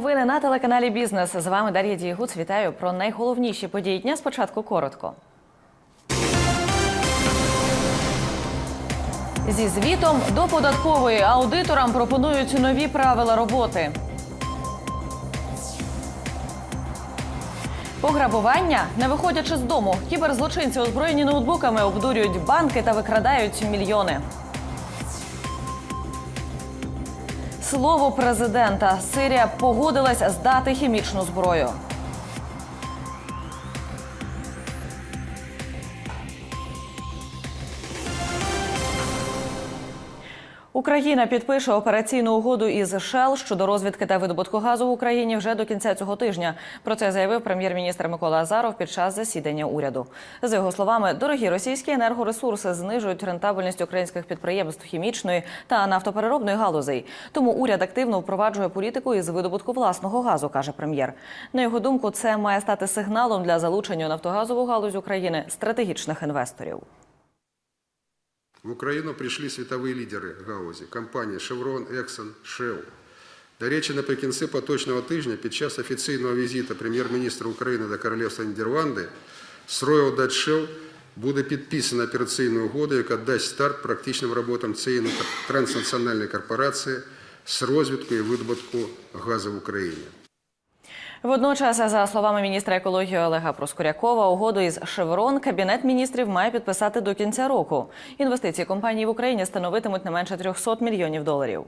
Новини на телеканалі Бізнес. З вами Дар'я Дієгуц. Вітаю про найголовніші події дня. Спочатку коротко. Зі звітом до податкової аудиторам пропонують нові правила роботи. Пограбування, не виходячи з дому, кіберзлочинці озброєні ноутбуками обдурюють банки та викрадають мільйони. Слово президента. Сирія погодилась здати хімічну зброю. Україна підпише операційну угоду із Shell щодо розвідки та видобутку газу в Україні вже до кінця цього тижня. Про це заявив прем'єр-міністр Микола Азаров під час засідання уряду. За його словами, дорогі російські енергоресурси знижують рентабельність українських підприємств хімічної та нафтопереробної галузей. Тому уряд активно впроваджує політику із видобутку власного газу, каже прем'єр. На його думку, це має стати сигналом для залучення нафтогазову галузь України стратегічних інвесторів. В Украину пришли световые лидеры галузі – компанії Chevron, Exxon, Shell. До речі, наприкінці поточного тижня під час офіційного візиту прем'єр-міністра України до Королівства Нідерланди з Royal Dutch Shell буде підписана операційна угода, яка дасть старт практичним роботам цієї транснаціональної корпорації з розвитку і видобутку газу в Україні. Водночас, за словами міністра екології Олега Проскурякова, угоду із Шеврон кабінет міністрів має підписати до кінця року. Інвестиції компанії в Україні становитимуть не менше 300 мільйонів доларів.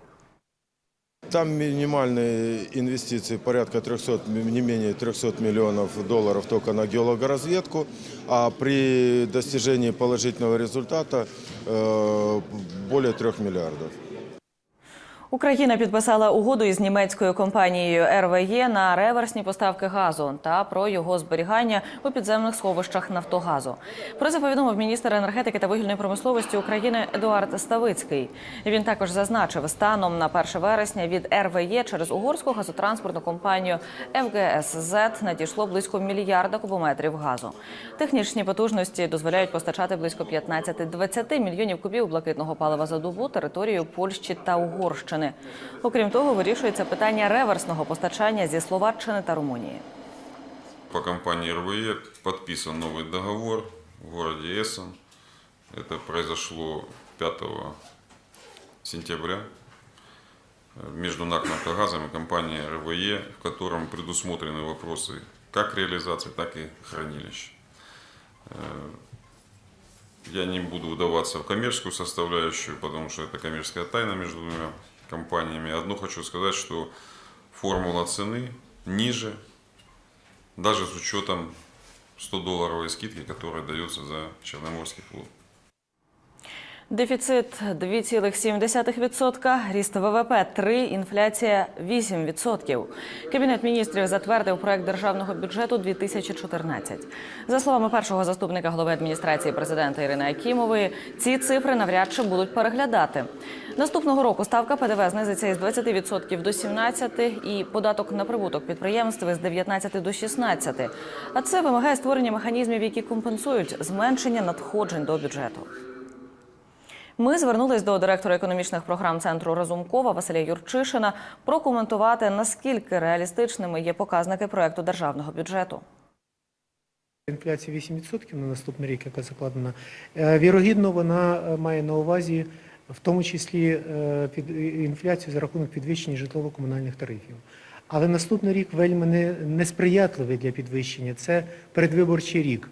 Там минимальные инвестиции порядка 300, не менее 300 миллионов долларов только на геологоразведку, а при достижении положительного результата э, более 3 миллиардов. Україна підписала угоду із німецькою компанією РВЄ на реверсні поставки газу та про його зберігання у підземних сховищах Нафтогазу. Про це повідомив міністр енергетики та вугільної промисловості України Едуард Ставицький. Він також зазначив, станом на 1 вересня від РВЄ через угорську газотранспортну компанію ФГСЗ надійшло близько мільярда кубометрів газу. Технічні потужності дозволяють постачати близько 15-20 мільйонів кубів блакитного палива за добу територію Польщі та Угорщини. Окрім того, вирішується питання реверсного постачання зі Словаччини та Румунії. По компании РВЕ подписан новый договор в городе Эссен. Это произошло 5 сентября э, между НАК «Нафтогазом» и компанией РВЕ, в котором предусмотрены вопросы как реализации, так и хранилищ. Э, Я не буду вдаваться в коммерческую составляющую, потому что это коммерческая тайна между двумя компаниями. Одно хочу сказать, что формула цены ниже даже с учетом 100-долларовой скидки, которая дается за Черноморский флот. Дефіцит 2,7%, ріст ВВП 3, інфляція 8%. Кабінет міністрів затвердив проект державного бюджету 2014. За словами першого заступника голови адміністрації президента Ірини Акімової, ці цифри навряд чи будуть переглядати. Наступного року ставка ПДВ знизиться із 20% до 17% і податок на прибуток підприємств з 19% до 16%. А це вимагає створення механізмів, які компенсують зменшення надходжень до бюджету. Ми звернулись до директора економічних програм центру Разумкова Василя Юрчишина прокоментувати наскільки реалістичними є показники проекту державного бюджету. Інфляція 8% на наступний рік, яка закладена. Е, Вірогідно, вона е, має на увазі в тому числі е, під інфляцію за рахунок підвищення житлово-комунальних тарифів. Але наступний рік вельми не- несприятливий для підвищення. Це передвиборчий рік.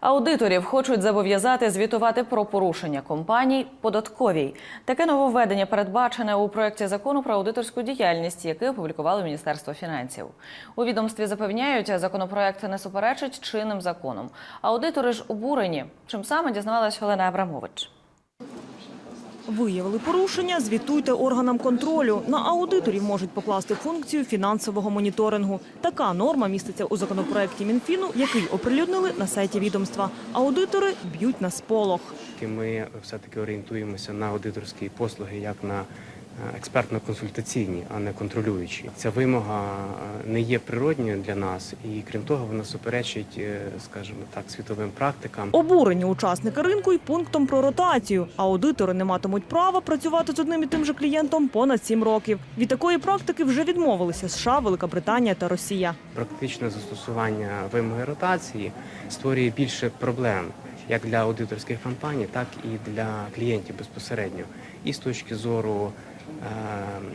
Аудиторів хочуть зобов'язати звітувати про порушення компаній податковій. Таке нововведення передбачене у проєкті закону про аудиторську діяльність, який опублікувало Міністерство фінансів. У відомстві запевняють, законопроект не суперечить чинним законам. Аудитори ж обурені. Чим саме дізнавалась Олена Абрамович. Виявили порушення, звітуйте органам контролю. На аудиторів можуть покласти функцію фінансового моніторингу. Така норма міститься у законопроекті Мінфіну, який оприлюднили на сайті відомства. Аудитори б'ють на сполох. Ми все-таки орієнтуємося на аудиторські послуги як на експертно-консультаційні, а не контролюючі. Ця вимога е, не є природньою для нас, і крім того, вона суперечить, е, скажімо так, світовим практикам. Обурені учасники ринку й пунктом про ротацію. Аудитори не матимуть права працювати з одним і тим же клієнтом понад сім років. Від такої практики вже відмовилися США, Велика Британія та Росія. Практичне застосування вимоги ротації створює більше проблем як для аудиторських компаній, так і для клієнтів безпосередньо. І з точки зору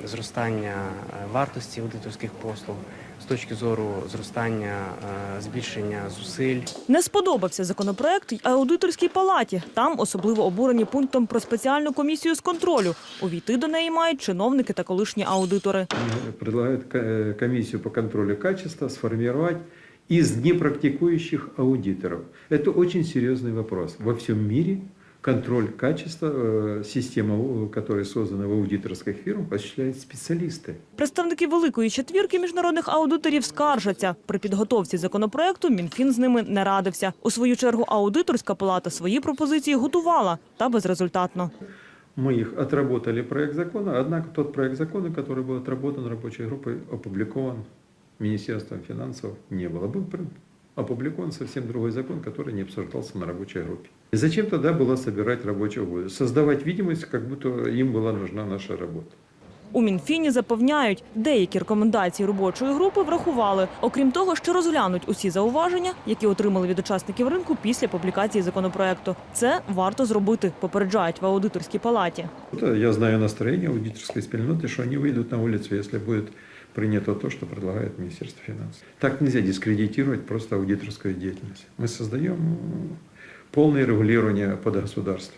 зростання е, вартості аудиторських послуг, з точки зору зростання е, збільшення зусиль. Не сподобався законопроект й аудиторській палаті. Там особливо обурені пунктом про спеціальну комісію з контролю. Увійти до неї мають чиновники та колишні аудитори. предлагают ко- э, комиссию по контролю качества сформировать из непрактикующих аудиторов. Это очень серьезный вопрос. Во всем мире контроль качества, э, система, э, которая создана в аудиторских фирмах, осуществляют специалисты. Представники великої четвірки міжнародних аудиторів скаржаться. При підготовці законопроекту Мінфін з ними не радився. У свою чергу аудиторська палата свої пропозиції готувала та безрезультатно. Мы их отработали проект закона, однако тот проект закона, который был отработан рабочей группой, опубликован Министерством финансов, не было. Был при- опубликован совсем другой закон, который не обсуждался на рабочей группе. И зачем тогда было собирать рабочую группу? Создавать видимость, как будто им была нужна наша работа. У Мінфіні запевняють, деякі рекомендації робочої групи врахували. Окрім того, що розглянуть усі зауваження, які отримали від учасників ринку після публікації законопроекту. Це варто зробити, попереджають в аудиторській палаті. Вот, э, Я знаю настроение аудиторской спільноты, что они выйдут на улицу, если будет принято то, что предлагает Министерство финансов. Так нельзя дискредитировать просто аудиторскую деятельность. Мы создаем м, полное регулирование под государство.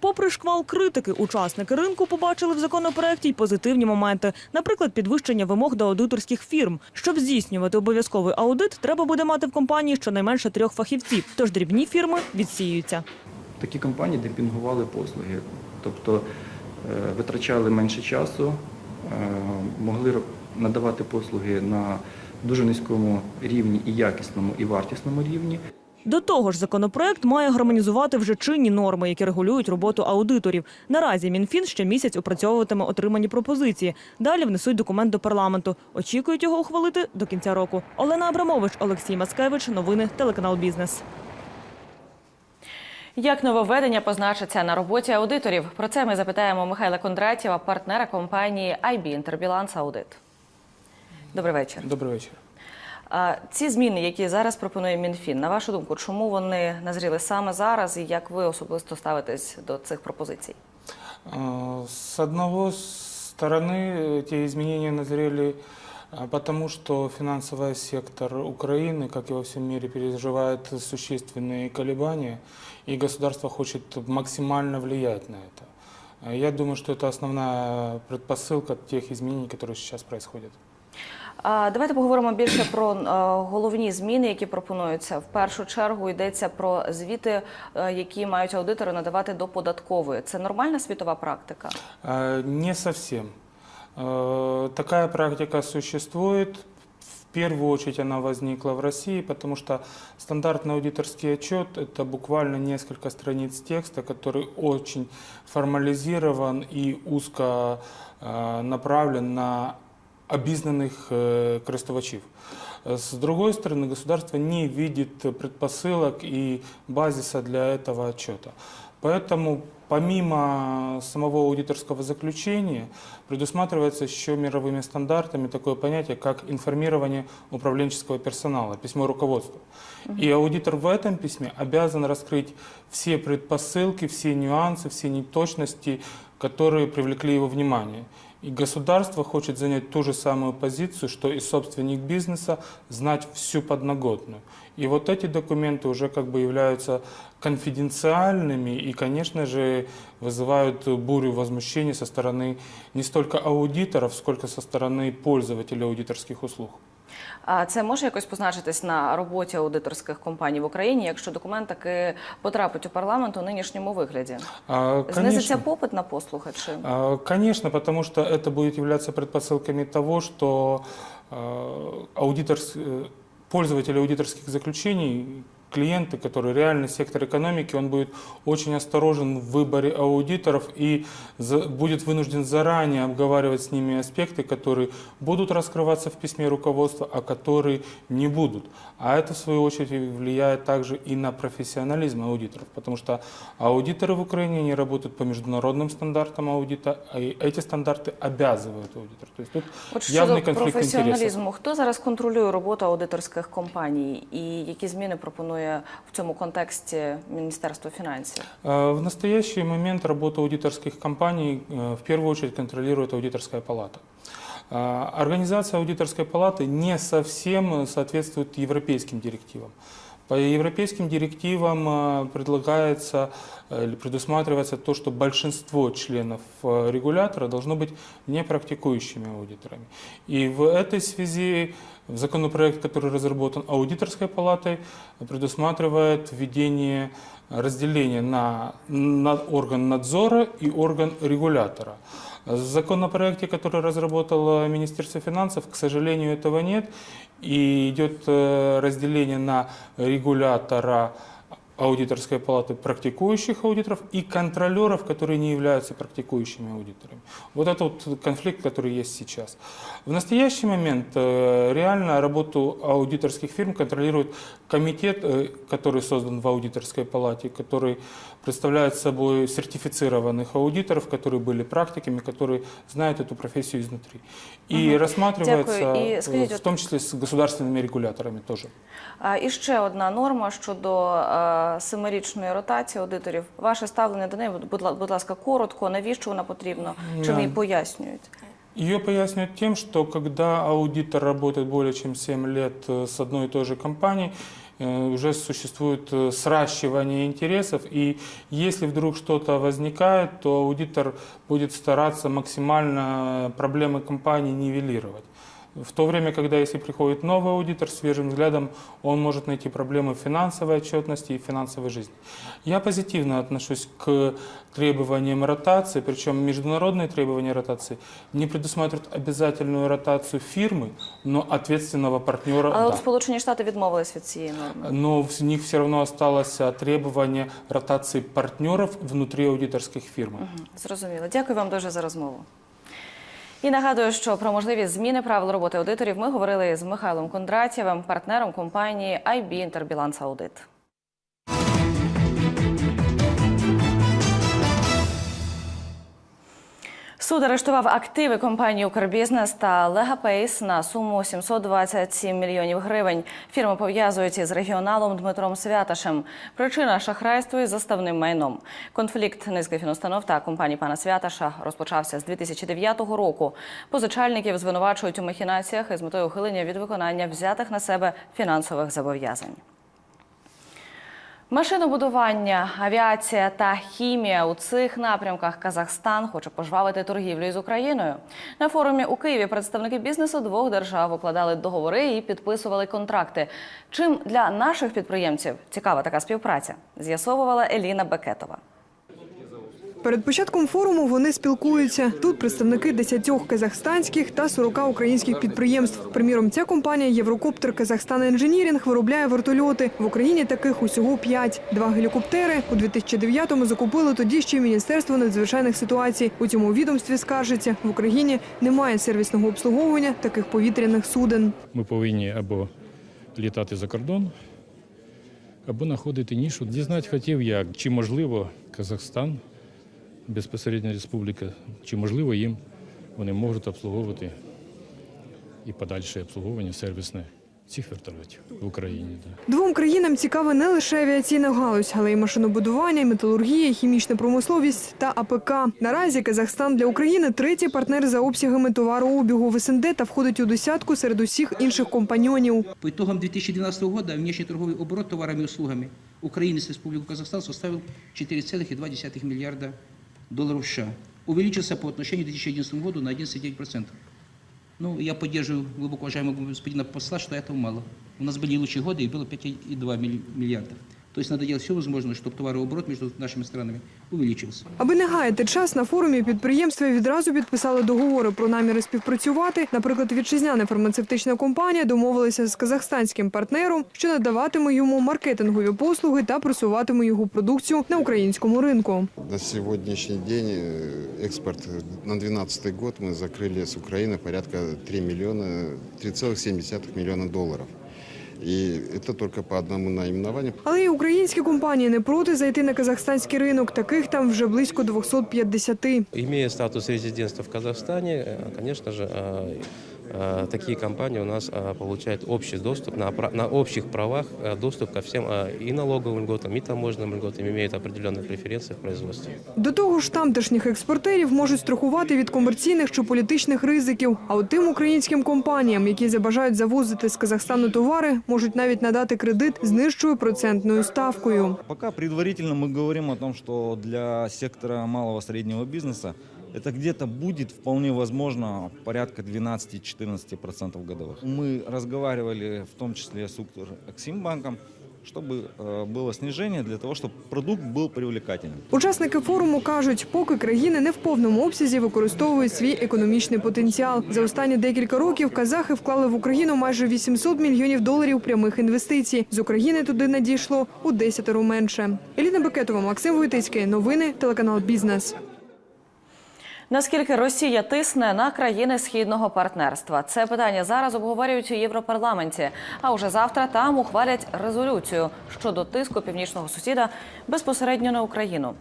Попри шквал критики, учасники ринку побачили в законопроекті й позитивні моменти, наприклад, підвищення вимог до аудиторських фірм. Щоб здійснювати обов'язковий аудит, треба буде мати в компанії щонайменше трьох фахівців. Тож дрібні фірми відсіюються. такі компанії демпінгували послуги, тобто е, витрачали менше часу, е, могли надавати послуги на дуже низькому рівні і якісному, і вартісному рівні. До того ж, законопроект має гармонізувати вже чинні норми, які регулюють роботу аудиторів. Наразі Мінфін ще місяць опрацьовуватиме отримані пропозиції. Далі внесуть документ до парламенту. Очікують його ухвалити до кінця року. Олена Абрамович, Олексій Мацкевич. Новини телеканал Бізнес. Як нововведення позначиться на роботі аудиторів? Про це ми запитаємо Михайла Кондратєва, партнера компанії IB Інтербіланс Аудит. Добрий вечір. Добрий вечір. А Ці зміни, які зараз пропонує Мінфін, на вашу думку, чому вони назріли саме зараз, і як ви особисто ставитесь до цих пропозицій? А, С одного стороны, эти изменения назрели а, потому, что финансовый сектор Украины, как и во всем мире, переживает существенные колебания, и государство хочет максимально влиять на это. А Я думаю, что это основная предпосылка тех изменений, которые сейчас происходят. А Давайте поговоримо більше про е, головні зміни, які пропонуються. В першу чергу йдеться про звіти, е, які мають аудитори надавати до податкової. Це нормальна світова практика? А, Не совсем. Э, Такая практика существует. В первую очередь она возникла в России, потому что стандартный аудиторский отчет – это буквально несколько страниц текста, который очень формализирован и узко э, направлен на обізнанных э, користувачів. С другой стороны, государство не видит предпосылок и базиса для этого отчета. Поэтому помимо самого аудиторского заключения предусматривается еще мировыми стандартами такое понятие, как информирование управленческого персонала, письмо руководства. И аудитор в этом письме обязан раскрыть все предпосылки, все нюансы, все неточности, которые привлекли его внимание. И государство хочет занять ту же самую позицию, что и собственник бизнеса, знать всю подноготную. И вот эти документы уже как бы являются конфиденциальными и, конечно же, вызывают бурю возмущения со стороны не столько аудиторов, сколько со стороны пользователей аудиторских услуг. А це може якось позначитись на роботі аудиторських компаній в Україні, якщо документ таки потрапить у парламент у нинішньому вигляді? А, Знизиться конечно. попит на послуги чи А, Конечно, потому что это будет являться предпосылками того, что э, аудитор, э, пользователи аудиторских заключений, клиенты, которые реальный сектор экономики, он будет очень осторожен в выборе аудиторов и за- будет вынужден заранее обговаривать с ними аспекты, которые будут раскрываться в письме руководства, а которые не будут. А это, в свою очередь, влияет также и на профессионализм аудиторов, потому что аудиторы в Украине, они работают по международным стандартам аудита, и эти стандарты обязывают аудиторов. То есть тут От явный щодо конфликт интересов. професіоналізму, хто зараз контролює роботу аудиторських компаній і які зміни пропонує в цьому контексті Міністерство фінансів? Э, В настоящий момент работу аудиторских компаний э, в первую очередь контролирует аудиторская палата. А, Организация аудиторской палаты не совсем соответствует европейским директивам. По европейским директивам э, предлагается э, или предусматривается то, что большинство членов э, регулятора должно быть непрактикующими аудиторами. И в этой связи законопроект, который разработан аудиторской палатой, предусматривает введение разделения на, на орган надзора и орган регулятора. В законопроекте, который разработало Министерство финансов, к сожалению, этого нет. И идет э, разделение на регулятора аудиторской палаты практикующих аудиторов и контролеров, которые не являются практикующими аудиторами. Вот это вот конфликт, который есть сейчас. В настоящий момент э, реально работу аудиторских фирм контролирует комитет, э, который создан в аудиторской палате, который представляет собой сертифицированных аудиторов, которые были практиками, которые знают эту профессию изнутри. И рассматривается Дякую. И э, скажите, в том числе с государственными регуляторами тоже. А, І ще одна норма щодо е, семирічної ротації аудиторів. Ваше ставлення до неї, будь ла- будь ласка, коротко, навіщо вона потрібна? Чи не Да. пояснюють? Ее поясняют тем, что когда аудитор работает более чем 7 лет э, с одной и той же компанией, э, уже существует э, сращивание интересов, и если вдруг что-то возникает, то аудитор будет стараться максимально проблемы компании нивелировать. В то время, когда если приходит новый аудитор с свежим взглядом, он может найти проблемы в финансовой отчетности и в финансовой жизни. Я позитивно отношусь к требованиям ротации, причем международные требования ротации не предусматривают обязательную ротацию фирмы, но ответственного партнера Але да. от Сполучені Штати відмовились від цієї норми. Но в них все равно осталось а, требование ротации партнеров внутри аудиторских фирм. Зрозуміло. Дякую вам дуже за розмову. І нагадую, що про можливі зміни правил роботи аудиторів ми говорили з Михайлом Кондратєвим, партнером компанії IB Interbalance Audit. Суд арештував активи компанії «Укрбізнес» та «Легапейс» на суму 727 мільйонів гривень. Фірми пов'язують із регіоналом Дмитром Святашем. Причина шахрайство із заставним майном. Конфлікт низки фінустанов та компанії пана Святаша розпочався з 2009 року. Позичальників звинувачують у махінаціях із метою ухилення від виконання взятих на себе фінансових зобов'язань. Машинобудування, авіація та хімія у цих напрямках Казахстан хоче пожвавити торгівлю із Україною. На форумі у Києві представники бізнесу двох держав укладали договори і підписували контракти. Чим для наших підприємців цікава така співпраця, з'ясовувала Еліна Бекетова. Перед початком форуму вони спілкуються. Тут представники 10 казахстанських та 40 українських підприємств. Приміром, ця компанія Єврокоптер Казахстан Енженірінг виробляє вертольоти. В Україні таких усього 5. Два гелікоптери у 2009-му закупили тоді ще Міністерство надзвичайних ситуацій. У цьому відомстві скаржиться, в Україні немає сервісного обслуговування таких повітряних суден. Ми повинні або літати за кордон, або знаходити нішу. Дізнати хотів як, чи можливо Казахстан, безпосередня республіка, чи можливо їм вони можуть обслуговувати і подальше обслуговування сервісне цих вертольотів в Україні. Да. Двом країнам цікава не лише авіаційна галузь, але й машинобудування, металургія, хімічна промисловість та АПК. Наразі Казахстан для України третій партнер за обсягами товарообігу в СНД та входить у десятку серед усіх інших компаньонів. По итогам 2012 года внешнеторговый оборот товарами и услугами Украины с Республикой Казахстан составил 4,2 миллиарда долларов США. Увеличился по отношению к 2011 году на 11,9%. Ну, я поддерживаю глубоко уважаемого господина посла, что этого мало. У нас были лучшие годы, и было 5,2 милли- миллиарда. То есть надо делать все возможное, чтобы товарооборот между нашими странами увеличился. Аби не гаяти час на форумі підприємства відразу підписали договори про наміри співпрацювати. Наприклад, вітчизняна фармацевтична компанія домовилася з казахстанським партнером, що надаватиме йому маркетингові послуги та просуватиме його продукцію на українському ринку. На сегодняшний день э, экспорт э, на 2012 год мы закрыли с Украины порядка 3 миллиона, 3,7 миллиона долларов. И это только по одному наименованию. Але й українські компанії не проти зайти на казахстанський ринок. Таких там вже близько 250. Имея статус резидентства в Казахстане, э, конечно же, э, э, такие компании у нас э, получают общий доступ на, пра- на общих правах э, доступ ко всем э, и налоговым льготам, и таможенным льготам, имеют определенные преференции в производстве. До того ж, тамтешніх експортерів можуть страхувати від комерційних чи політичних ризиків. А от тим українським компаніям, які забажають завозити з Казахстану товари, можуть навіть надати кредит з нижчою процентною ставкою. Пока предварительно мы говорим о том, что для сектора малого среднего бизнеса это где-то будет вполне возможно порядка 12-14% годовых. Мы разговаривали в том числе с Укрексимбанком, чтобы э, было снижение для того, чтобы продукт был привлекательным. Учасники форуму кажуть, поки країни не в повному обсязі використовують свій економічний потенціал. За останні декілька років казахи вклали в Україну майже 800 мільйонів доларів прямих інвестицій. З України туди надійшло у десятеро менше. Еліна Бекетова, Максим Войтицький. Новини телеканал Бізнес. Наскільки Росія тисне на країни східного партнерства? Це питання зараз обговорюють у Європарламенті. А уже завтра там ухвалять резолюцію щодо тиску північного сусіда безпосередньо на Україну.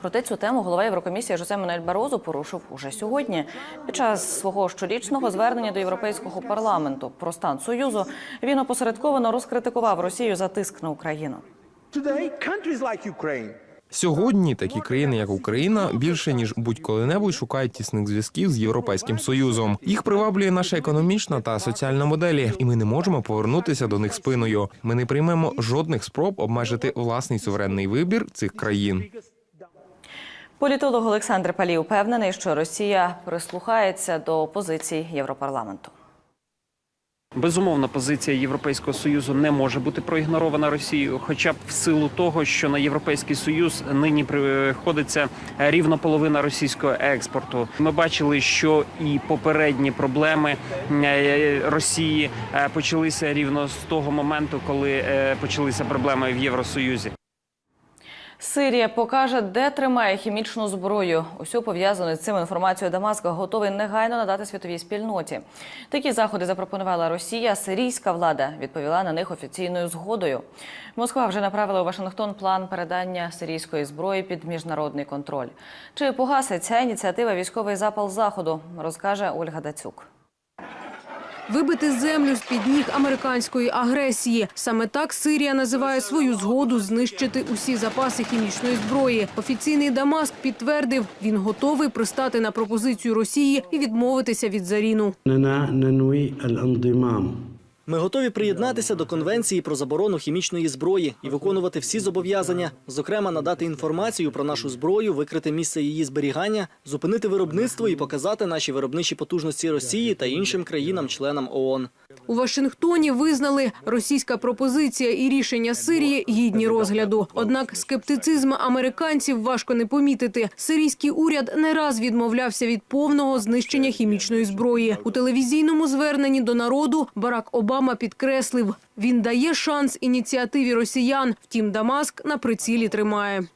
Проте цю тему голова Єврокомісії Жозе Мануель Барозу порушив уже сьогодні. Під час свого щорічного звернення до Європейського парламенту про стан союзу він опосередковано розкритикував Росію за тиск на Україну. Сьогодні такі країни, як Україна, більше ніж будь-коли-небудь шукають тісних зв'язків з європейським союзом. Їх приваблює наша економічна та соціальна моделі, і ми не можемо повернутися до них спиною. Ми не приймемо жодних спроб обмежити власний суверенний вибір цих країн. Політолог Олександр Палій упевнений, що Росія прислухається до позицій Європарламенту. Безумовно, позиція Європейського союзу не може бути проігнорована Росією, хоча б в силу того, що на європейський союз нині приходиться рівно половина російського експорту. Ми бачили, що і попередні проблеми е, Росії е, почалися рівно з того моменту, коли е, почалися проблеми в Євросоюзі. Сирія покаже, де тримає хімічну зброю. Усю пов'язану з цим інформацію Дамаск готовий негайно надати світовій спільноті. Такі заходи запропонувала Росія. Сирійська влада відповіла на них офіційною згодою. Москва вже направила у Вашингтон план передання сирійської зброї під міжнародний контроль. Чи погасить ця ініціатива військовий запал заходу? Розкаже Ольга Дацюк. Вибити землю з під ніг американської агресії. Саме так Сирія називає свою згоду знищити усі запаси хімічної зброї. Офіційний Дамаск підтвердив, він готовий пристати на пропозицію Росії і відмовитися від заріну. Ми готові приєднатися до конвенції про заборону хімічної зброї і виконувати всі зобов'язання, зокрема надати інформацію про нашу зброю, викрити місце її зберігання, зупинити виробництво і показати наші виробничі потужності Росії та іншим країнам-членам ООН. У Вашингтоні визнали російська пропозиція і рішення Сирії гідні розгляду. Однак скептицизм американців важко не помітити. Сирійський уряд не раз відмовлявся від повного знищення хімічної зброї. У телевізійному зверненні до народу Барак Обама підкреслив, він дає шанс ініціативі росіян. Втім, Дамаск на прицілі тримає.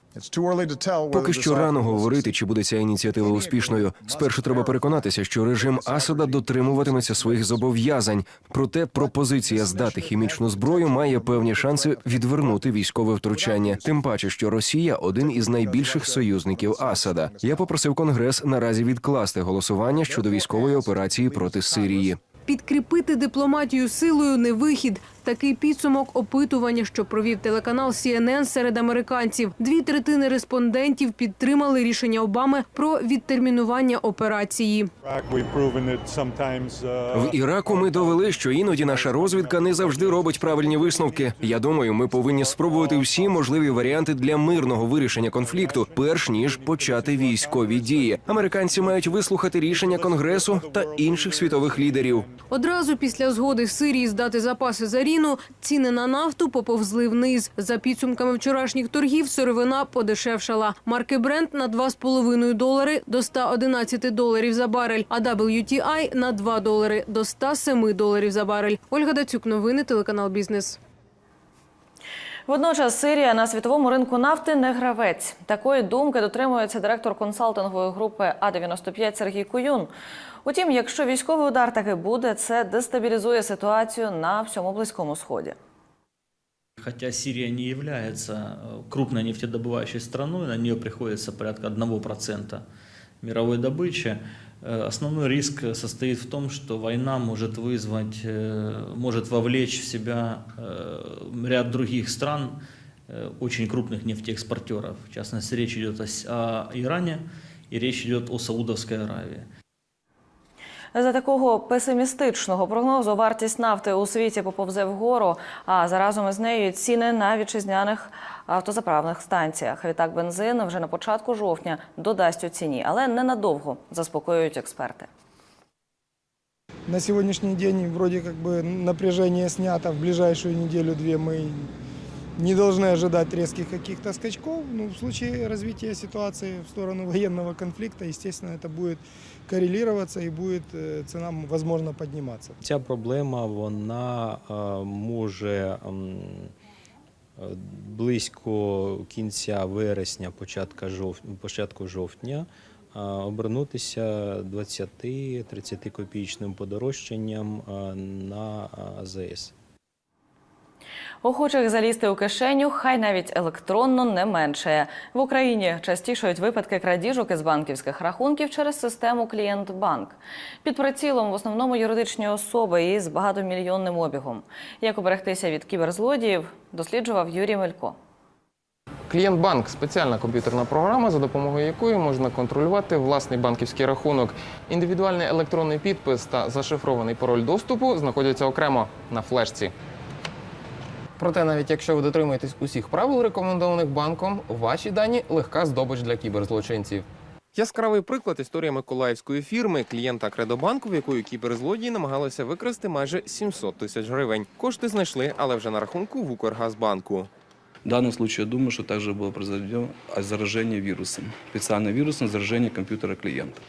Поки що рано говорити, чи буде ця ініціатива успішною. Спершу треба переконатися, що режим Асада дотримуватиметься своїх зобов'язань. Проте пропозиція здати хімічну зброю має певні шанси відвернути військове втручання. Тим паче, що Росія один із найбільших союзників Асада. Я попросив Конгрес наразі відкласти голосування щодо військової операції проти Сирії. Підкріпити дипломатію силою не вихід. Такий підсумок опитування, що провів телеканал CNN серед американців. Дві третини респондентів підтримали рішення Обами про відтермінування операції. В Іраку ми довели, що іноді наша розвідка не завжди робить правильні висновки. Я думаю, ми повинні спробувати всі можливі варіанти для мирного вирішення конфлікту, перш ніж почати військові дії. Американці мають вислухати рішення конгресу та інших світових лідерів. Одразу після згоди Сирії здати запаси за рік Україну, ціни на нафту поповзли вниз. За підсумками вчорашніх торгів сировина подешевшала. Марки Brent на 2,5 долари до 111 доларів за барель, а WTI на 2 долари до 107 доларів за барель. Ольга Дацюк, новини, телеканал Бізнес. Водночас Сирія на світовому ринку нафти не гравець. Такої думки дотримується директор консалтингової групи А-95 Сергій Куюн. Утім, якщо військовий удар таки буде, це дестабілізує ситуацію на всьому близькому сході. Хотя Сирия не является э, крупной нефтедобывающей страной, на нее приходится порядка 1% мировой добычи, э, основной риск состоит в том, что война может вызвать, э, может вовлечь в себя э, ряд других стран, э, очень крупных нефтеэкспортеров. В частности, речь идет о, С- о Иране и речь идет о Саудовской Аравии. За такого песимістичного прогнозу вартість нафти у світі поповзе вгору, а заразом із нею і ціни на вітчизняних автозаправних станціях. Відтак бензин вже на початку жовтня додасть у ціні, але ненадовго заспокоюють експерти. На сегодняшний день вроде как бы напряжение снято. В ближайшую неделю-две мы не должны ожидать резких каких-то скачков. Ну, в случае развития ситуации в сторону военного конфликта, естественно, это будет коррелироваться и будет э, цена, возможно, подниматься. Ця проблема вона е, може м, е, близько кінця вересня, початка жовтня, початку жовтня е, обернутися 20-30 копійчним подорожчанням е, на е, АЗС. Охочих залізти у кишеню, хай навіть електронно не меншає. В Україні частішають випадки крадіжок із банківських рахунків через систему клієнт-банк. Під прицілом в основному юридичні особи із багатомільйонним обігом. Як оберегтися від кіберзлодіїв, досліджував Юрій Мелько. Клієнтбанк спеціальна комп'ютерна програма, за допомогою якої можна контролювати власний банківський рахунок. Індивідуальний електронний підпис та зашифрований пароль доступу знаходяться окремо на флешці. Проте, навіть якщо ви дотримуєтесь усіх правил, рекомендованих банком, ваші дані легка здобич для кіберзлочинців. Яскравий приклад історія миколаївської фірми, клієнта Кредобанку, в якої кіберзлодії намагалися викрасти майже 700 тисяч гривень. Кошти знайшли, але вже на рахунку в Укргазбанку. В данном случае, я думаю, что также было произведено заражение вирусом. Специальное вирусное заражение компьютера клиента.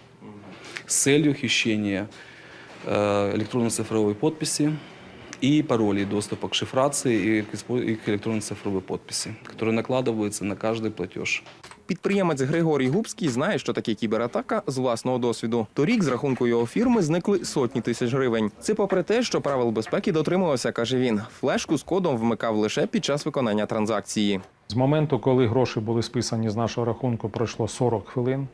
С целью хищения э, электронно-цифровой подписи и паролей доступа к шифрации и к, испо- и к электронно-цифровой подписи, которые накладываются на каждый платеж. Підприємець Григорій Губський знає, що таке кібератака з власного досвіду. Торік з рахунку його фірми зникли сотні тисяч гривень. Це попри те, що правил безпеки дотримувався, каже він. Флешку з кодом вмикав лише під час виконання транзакції. З моменту, коли гроші були списані з нашого рахунку, пройшло 40 хвилин.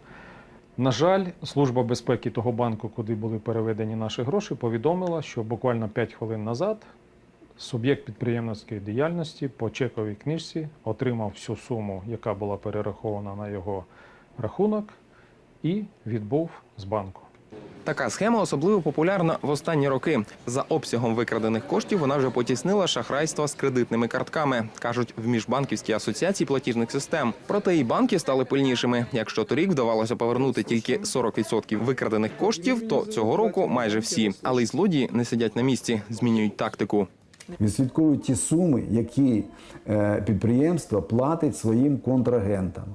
На жаль, служба безпеки того банку, куди були переведені наші гроші, повідомила, що буквально 5 хвилин назад суб'єкт підприємницької діяльності по чековій книжці отримав всю суму, яка була перерахована на його рахунок, і відбув з банку. Така схема особливо популярна в останні роки. За обсягом викрадених коштів вона вже потіснила шахрайство з кредитними картками, кажуть в міжбанківській асоціації платіжних систем. Проте і банки стали пильнішими. Якщо торік вдавалося повернути тільки 40% викрадених коштів, то цього року майже всі. Але й злодії не сидять на місці, змінюють тактику. відслідковують ті суми, які е, підприємство платить своїм контрагентам,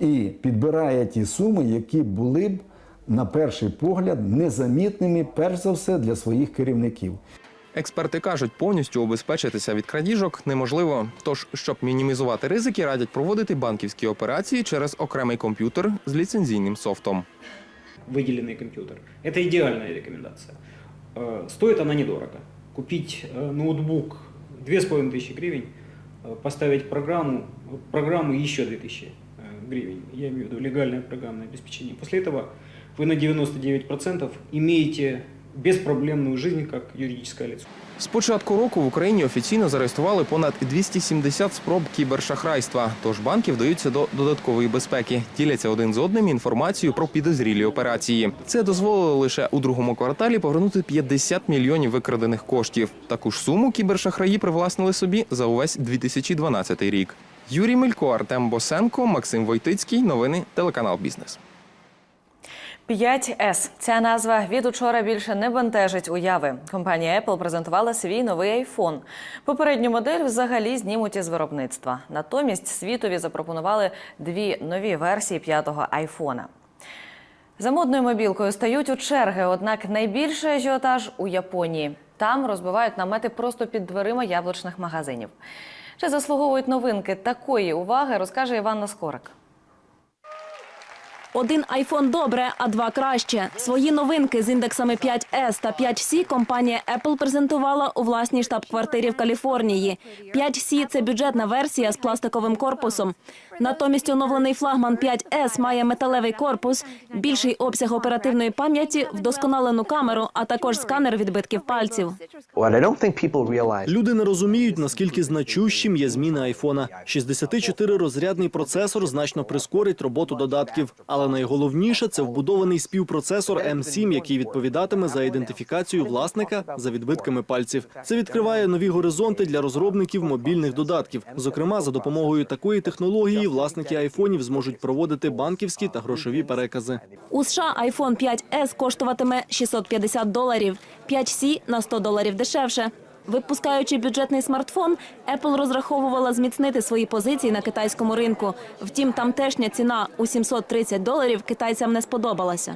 і підбирає ті суми, які були б на перший погляд незамітними, перш за все, для своїх керівників. Експерти кажуть, повністю обезпечитися від крадіжок неможливо. Тож, щоб мінімізувати ризики, радять проводити банківські операції через окремий комп'ютер з ліцензійним софтом. выделенный компьютер. Это идеальная рекомендация. Э, Стоит она недорого. Купить э, ноутбук 2500 гривен, э, поставить программу, программу еще 2000 э, гривен. Я имею в виду легальное программное обеспечение. После этого вы на 99% имеете беспроблемную жизнь как юридическое лицо. З початку року в Україні офіційно зареєстрували понад 270 спроб кібершахрайства. Тож банки вдаються до додаткової безпеки, діляться один з одним інформацією про підозрілі операції. Це дозволило лише у другому кварталі повернути 50 мільйонів викрадених коштів. Таку ж суму кібершахраї привласнили собі за увесь 2012 рік. Юрій Мелько, Артем Босенко, Максим Войтицький. Новини телеканал Бізнес. 5S. Ця назва від учора більше не бентежить уяви. Компанія Apple презентувала свій новий iPhone. Попередню модель взагалі знімуть із виробництва. Натомість світові запропонували дві нові версії п'ятого айфона. За модною мобілкою стають у черги, однак найбільший ажіотаж у Японії. Там розбивають намети просто під дверима яблучних магазинів. Чи заслуговують новинки такої уваги, розкаже Іванна Скорик. Один айфон добре, а два краще. Свої новинки з індексами 5S та 5C компанія Apple презентувала у власній штаб-квартирі в Каліфорнії. 5C – це бюджетна версія з пластиковим корпусом. Натомість оновлений флагман 5S має металевий корпус, більший обсяг оперативної пам'яті, вдосконалену камеру, а також сканер відбитків пальців. Люди не розуміють, наскільки значущим є зміни айфона. 64-розрядний процесор значно прискорить роботу додатків. Але найголовніше це вбудований співпроцесор M7, який відповідатиме за ідентифікацію власника за відбитками пальців. Це відкриває нові горизонти для розробників мобільних додатків. Зокрема, за допомогою такої технології власники айфонів зможуть проводити банківські та грошові перекази. У США iPhone 5S коштуватиме 650 доларів, 5C – на 100 доларів дешевше. Випускаючи бюджетний смартфон, Apple розраховувала зміцнити свої позиції на китайському ринку. Втім, тамтешня ціна у 730 доларів китайцям не сподобалася.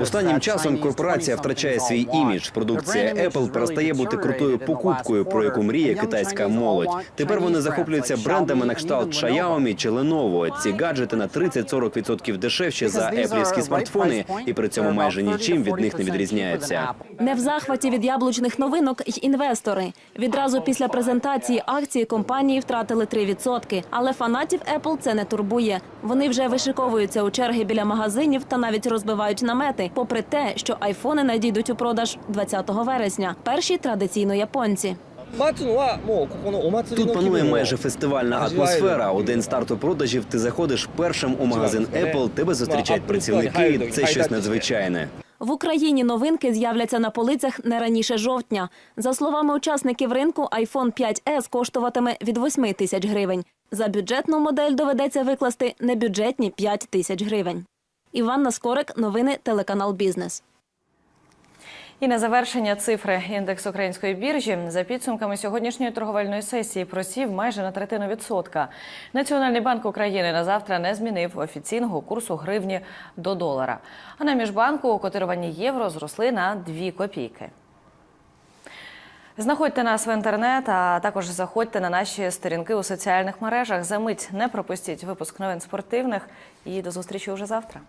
Останнім часом корпорація втрачає свій імідж. Продукція Apple перестає бути крутою покупкою, про яку мріє китайська молодь. Тепер вони захоплюються брендами на кшталт Xiaomi чи Lenovo. Ці гаджети на 30-40% дешевші за еплівські смартфони, і при цьому майже нічим від них не відрізняються. Не в захваті від яблучних новинок й інвестори. Відразу після презентації акції компанії втратили 3%. Але фанатів Apple це не турбує. Вони вже вишиковуються у черги біля магазинів та навіть розбивають намети, попри те, що айфони надійдуть у продаж 20 вересня. Перші традиційно японці. Тут панує майже фестивальна атмосфера. У день старту продажів ти заходиш першим у магазин Apple, тебе зустрічають працівники. Це щось надзвичайне. В Україні новинки з'являться на полицях не раніше жовтня. За словами учасників ринку, iPhone 5S коштуватиме від 8 тисяч гривень. За бюджетну модель доведеться викласти небюджетні 5 тисяч гривень. Іванна Скорик, новини телеканал Бізнес. І на завершення цифри індекс української біржі за підсумками сьогоднішньої торговельної сесії просів майже на третину відсотка. Національний банк України на завтра не змінив офіційного курсу гривні до долара. А на міжбанку у котируванні євро зросли на 2 копійки. Знаходьте нас в інтернет, а також заходьте на наші сторінки у соціальних мережах. За мить не пропустіть випуск новин спортивних і до зустрічі уже завтра.